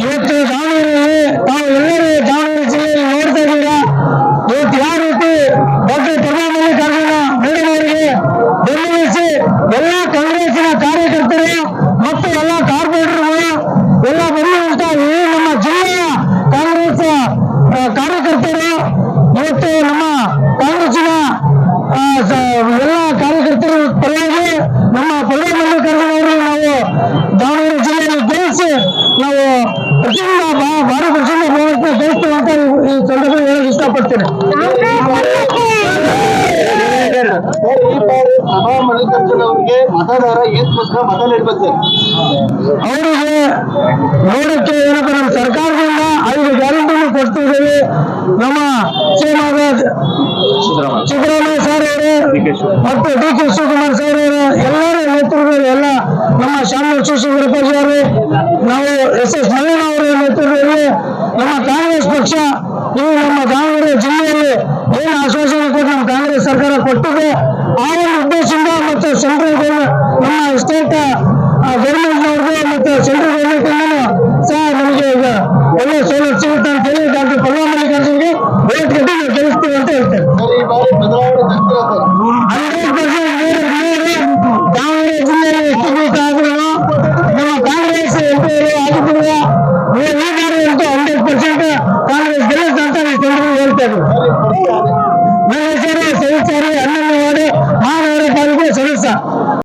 ಇವತ್ತು ದಾವಣಗೆರೆಯಲ್ಲಿ ತಾವು ಎಲ್ಲರೂ ದಾವಣಗೆರೆ ಜಿಲ್ಲೆಯಲ್ಲಿ ನೋಡ್ತಾ ಇದ್ದೀರಾ ಇವತ್ತು ಯಾವ ರೀತಿ ಡಾಕ್ಟರ್ ಪ್ರಭಾ ಮಲ್ಲಿಕಾರ್ಜುನ ಮೇಡಮ್ ಅವರಿಗೆ ಬೆಂಬಲಿಸಿ ಎಲ್ಲ ಕಾಂಗ್ರೆಸ್ಸಿನ ಕಾರ್ಯಕರ್ತರು ಮತ್ತು ಎಲ್ಲ ಕಾರ್ಪೊರೇಟರ್ಗಳು ಎಲ್ಲ ಬಂದಿರುವಂತ ಈ ನಮ್ಮ ಜಿಲ್ಲೆಯ ಕಾಂಗ್ರೆಸ್ ಆ, ಕಾರ್ಯಕರ್ತರು ಇವತ್ತು ನಮ್ಮ ಕಾಂಗ್ರೆಸ್ಸಿನ ಆ, ಸ- ಎಲ್ಲ ಕಾರ್ಯಕರ್ತರ ಪರವಾಗಿ ನಮ್ಮ ಪ್ರಭಾ ಮಲ್ಲಿಕಾರ್ಜುನ ಅವರು ನಾವು ದಾವಣಗೆರೆ ಜಿಲ್ಲೆಯಲ್ಲಿ ಗೆಲ್ಲಿಸಿ ನಾವು ಪ್ರಚಂಡ ಭಾರಿ ಪ್ರಚಂಡ ಬಹುಮತ ಗೆಲ್ಲಿಸ್ತೀವಿ ಅಂತ ಈ- ಸಂದರ್ಭದಲ್ಲಿ ಹೇಳಕ್ ಇಷ್ಟಪಡ್ತೀನಿ. ಅವರಿಗೆ ಮತದಾರ ಮತ ಅವರಿಗೆ ನೋಡಕ್ಕೆ ಏನಪ್ಪ ನಮ್ಮ ಸರ್ಕಾರದಿಂದ ಐದು ಗ್ಯಾರಂಟಿ ಕೊಡ್ತಿದ್ದೀವಿ. ನಮ್ಮ ಶ್ರೀಮಾದ ಸಿದ್ದರಾಮಯ್ಯ ಸರ್ ಅವರು, ಮತ್ತು ಡಿ ಕೆ ಶಿವಕುಮಾರ್ ಸರ್ ಅವರು, ಎಲ್ಲರೂ ನೇತೃತ್ವದಲ್ಲಿ ಎಲ್ಲ ನಮ್ಮ ಶಾಮೀಲ್ ಶಿವಪ್ಪಾಜಿ ನಾವು ಎಸ್ ಎಸ್ ನವೀನ್ ಅವರ ನೇತೃತ್ವದಲ್ಲಿ ನಮ್ಮ ಕಾಂಗ್ರೆಸ್ ಪಕ್ಷ ಇವು ನಮ್ಮ ದಾವಣಗೆರೆ ಜಿಲ್ಲೆಯಲ್ಲಿ ಏನು ಆಶ್ವಾಸನೆ ಕೊಟ್ಟು ನಮ್ಮ ಕಾಂಗ್ರೆಸ್ ಸರ್ಕಾರ ಕೊಟ್ಟಿದೆ, ಆ ಒಂದು ಉದ್ದೇಶದಿಂದ ಮತ್ತು ಸೆಂಟ್ರಲ್ ಗೌರ್ಮೆಂಟ್ ನಮ್ಮ ಸ್ಟೇಟ್ ಗೌರ್ಮೆಂಟ್ನವ್ರಿಗೆ ಮತ್ತು ಸೆಂಟ್ರಲ್ ಗೌರ್ಮೆಂಟ್ನಿಂದಲೂ ಸಹ ನಮಗೆ ಈಗ ಒಳ್ಳೆ ಸೌಲಭ್ಯ ಸಿಗುತ್ತೆ ಅಂತ ಹೇಳಿ ಡಾಕ್ಟರ್ ಪಲ್ವಾ ಮಲ್ಲಿಕಾರ್ಜುನ್ಗೆ ಭೇಟಿ ಕಟ್ಟಿ ನಾವು ಗೆಲ್ಲಿಸ್ತೀವಿ ಅಂತ ಹೇಳ್ತೇವೆ. చేయలేదు మన సెల్ సరే అన్నవాడు మానవుడు కలిపి సెల్సా